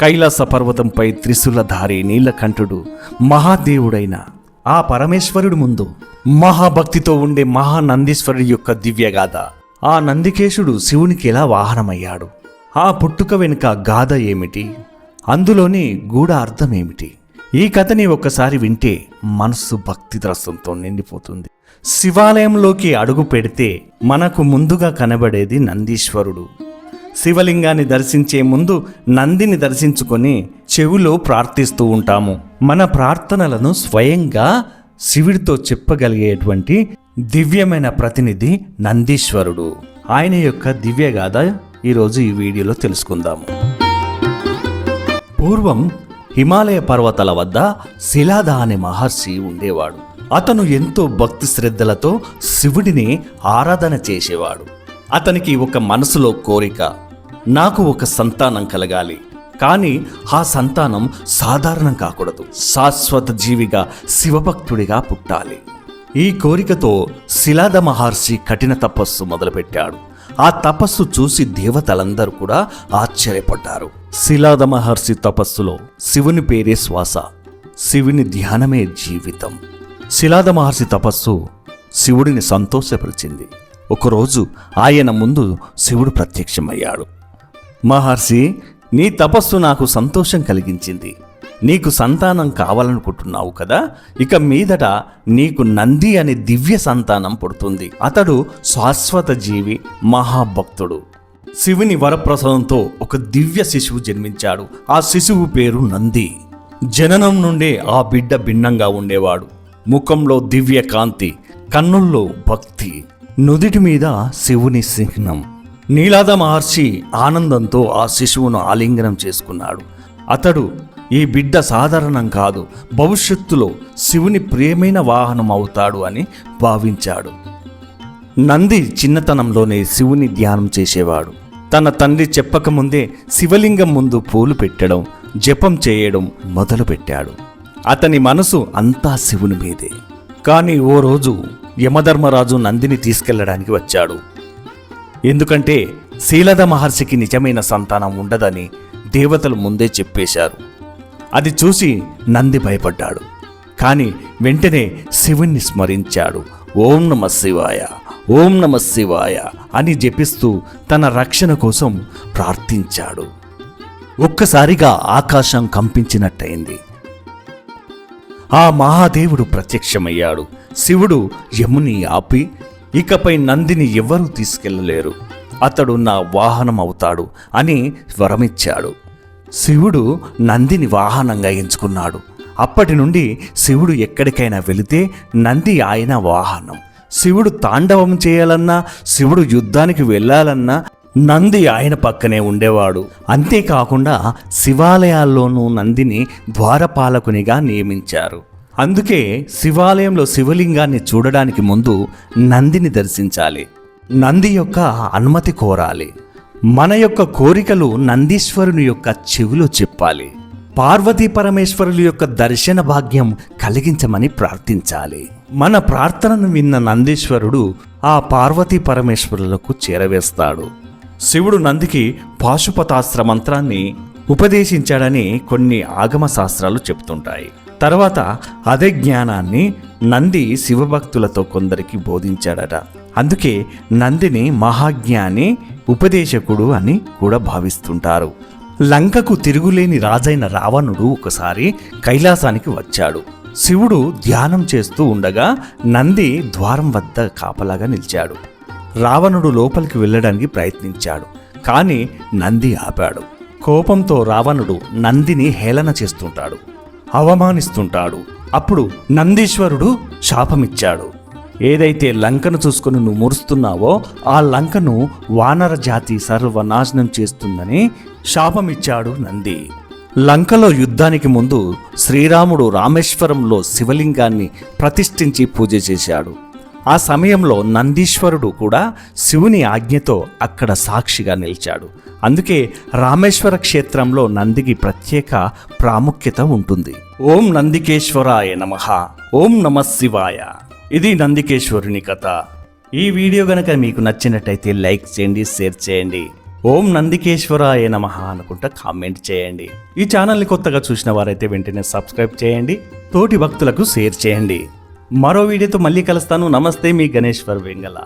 కైలాస పర్వతంపై త్రిశూలధారి నీలకంఠుడు మహాదేవుడైన ఆ పరమేశ్వరుడు ముందు మహాభక్తితో ఉండే మహానందీశ్వరుడి యొక్క దివ్యగాథ. ఆ నందికేశుడు శివునికి ఎలా వాహనమయ్యాడు? ఆ పుట్టుక వెనుక గాథ ఏమిటి? అందులోని గూఢ అర్థం ఏమిటి ఈ కథని ఒక్కసారి వింటే మనస్సు భక్తి ద్రస్తంతో నిండిపోతుంది. శివాలయంలోకి అడుగు పెడితే మనకు ముందుగా కనబడేది నందీశ్వరుడు. శివలింగాన్ని దర్శించే ముందు నందిని దర్శించుకొని చెవిలో ప్రార్థిస్తూ ఉంటాము. మన ప్రార్థనలను స్వయంగా శివుడితో చెప్పగలిగేటువంటి దివ్యమైన ప్రతినిధి నందీశ్వరుడు. ఆయన యొక్క దివ్యగాథ ఈరోజు ఈ వీడియోలో తెలుసుకుందాము. పూర్వం హిమాలయ పర్వతాల వద్ద శిలాద అనే మహర్షి ఉండేవాడు. అతను ఎంతో భక్తి శ్రద్ధలతో శివుడిని ఆరాధన చేసేవాడు. అతనికి ఒక మనసులో కోరిక నాకు ఒక సంతానం కలగాలి. కానీ ఆ సంతానం సాధారణం కాకూడదు. శాశ్వత జీవిగా శివభక్తుడిగా పుట్టాలి. ఈ కోరికతో శిలాద మహర్షి కఠిన తపస్సు మొదలుపెట్టాడు. ఆ తపస్సు చూసి దేవతలందరూ కూడా ఆశ్చర్యపడ్డారు. శిలాద మహర్షి తపస్సులో శివుని పేరే శ్వాస శివుని ధ్యానమే జీవితం. శిలాద మహర్షి తపస్సు శివుడిని సంతోషపరిచింది. ఒకరోజు ఆయన ముందు శివుడు ప్రత్యక్షమయ్యాడు. మహర్షి నీ తపస్సు నాకు సంతోషం కలిగించింది. నీకు సంతానం కావాలనుకుంటున్నావు కదా? ఇక మీదట నీకు నంది అనే దివ్య సంతానం పుడుతుంది. అతడు శాశ్వత జీవి మహాభక్తుడు. శివుని వరప్రసాదంతో ఒక దివ్య శిశువు జన్మించాడు. ఆ శిశువు పేరు నంది. జననం నుండే ఆ బిడ్డ భిన్నంగా ఉండేవాడు. ముఖంలో దివ్య కాంతి కన్నుల్లో భక్తి. నుదిటి మీద శివుని చిహ్నం నీలాద మహర్షి ఆనందంతో ఆ శిశువును ఆలింగనం చేసుకున్నాడు. అతడు ఈ బిడ్డ సాధారణం కాదు భవిష్యత్తులో శివుని ప్రియమైన వాహనం అవుతాడు అని భావించాడు. నంది చిన్నతనంలోనే శివుని ధ్యానం చేసేవాడు. తన తండ్రి చెప్పకముందే శివలింగం ముందు పూలు పెట్టడం జపం చేయడం మొదలుపెట్టాడు. అతని మనసు అంతా శివుని మీదే. కానీ ఓ రోజు యమధర్మరాజు నందిని తీసుకెళ్ళడానికి వచ్చాడు. ఎందుకంటే శీలద మహర్షికి నిజమైన సంతానం ఉండదని దేవతలు ముందే చెప్పేశారు. అది చూసి నంది భయపడ్డాడు. కానీ వెంటనే శివుణ్ణి స్మరించాడు. ఓం నమ శివాయ ఓం నమ శివాయ అని జపిస్తూ తన రక్షణ కోసం ప్రార్థించాడు. ఒక్కసారిగా ఆకాశం కంపించినట్టయింది. ఆ మహాదేవుడు ప్రత్యక్షమయ్యాడు. శివుడు యముని ఆపి ఇకపై నందిని ఎవరూ తీసుకెళ్ళలేరు. అతడు నా వాహనం అవుతాడు అని వరమిచ్చాడు. శివుడు నందిని వాహనంగా ఎంచుకున్నాడు. అప్పటి నుండి శివుడు ఎక్కడికైనా వెళితే నంది ఆయన వాహనం. శివుడు తాండవం చేయాలన్నా శివుడు యుద్ధానికి వెళ్ళాలన్నా నంది ఆయన పక్కనే ఉండేవాడు. అంతేకాకుండా శివాలయాల్లోనూ నందిని ద్వారపాలకునిగా నియమించారు. అందుకే శివాలయంలో శివలింగాన్ని చూడడానికి ముందు నందిని దర్శించాలి. నంది యొక్క అనుమతి కోరాలి. మన యొక్క కోరికలు నందీశ్వరుని యొక్క చెవిలో చెప్పాలి. పార్వతీ పరమేశ్వరుల యొక్క దర్శన భాగ్యం కలిగించమని ప్రార్థించాలి. మన ప్రార్థనను విన్న నందీశ్వరుడు ఆ పార్వతీ పరమేశ్వరులకు చేరవేస్తాడు. శివుడు నందికి పాశుపతాస్త్ర మంత్రాన్ని ఉపదేశించాడని కొన్ని ఆగమ శాస్త్రాలు చెప్తుంటాయి. తర్వాత అదే జ్ఞానాన్ని నంది శివభక్తులతో కొందరికి బోధించాడట. అందుకే నందిని మహాజ్ఞాని ఉపదేశకుడు అని కూడా భావిస్తుంటారు. లంకకు తిరుగులేని రాజైన రావణుడు ఒకసారి కైలాసానికి వచ్చాడు. శివుడు ధ్యానం చేస్తూ ఉండగా నంది ద్వారం వద్ద కాపలాగా నిలిచాడు. రావణుడు లోపలికి వెళ్ళడానికి ప్రయత్నించాడు కానీ నంది ఆపాడు. కోపంతో రావణుడు నందిని హేళన చేస్తుంటాడు. అవమానిస్తుంటాడు. అప్పుడు నందీశ్వరుడు శాపమిచ్చాడు. ఏదైతే లంకను చూసుకుని నువ్వు మురుస్తున్నావో ఆ లంకను వానర జాతి సర్వనాశనం చేస్తుందని శాపమిచ్చాడు నంది. లంకలో యుద్ధానికి ముందు శ్రీరాముడు రామేశ్వరంలో శివలింగాన్ని ప్రతిష్ఠించి పూజ చేశాడు. ఆ సమయంలో నందీశ్వరుడు కూడా శివుని ఆజ్ఞతో అక్కడ సాక్షిగా నిలిచాడు. అందుకే రామేశ్వర క్షేత్రంలో నందికి ప్రత్యేక ప్రాముఖ్యత ఉంటుంది. ఓం నందికేశ్వరాయ నమః. ఓం నమ శివాయ. ఇది నందికేశ్వరుని కథ. ఈ వీడియో గనక మీకు నచ్చినట్టయితే లైక్ చేయండి షేర్ చేయండి. ఓం నందికేశ్వరాయ నమః అనుకుంటా కామెంట్ చేయండి. ఈ ఛానల్ని కొత్తగా చూసిన వారైతే వెంటనే సబ్స్క్రైబ్ చేయండి. తోటి భక్తులకు షేర్ చేయండి. మరో వీడియోతో మళ్ళీ కలుస్తాను నమస్తే మీ గణేశ్వర్ వెంగళ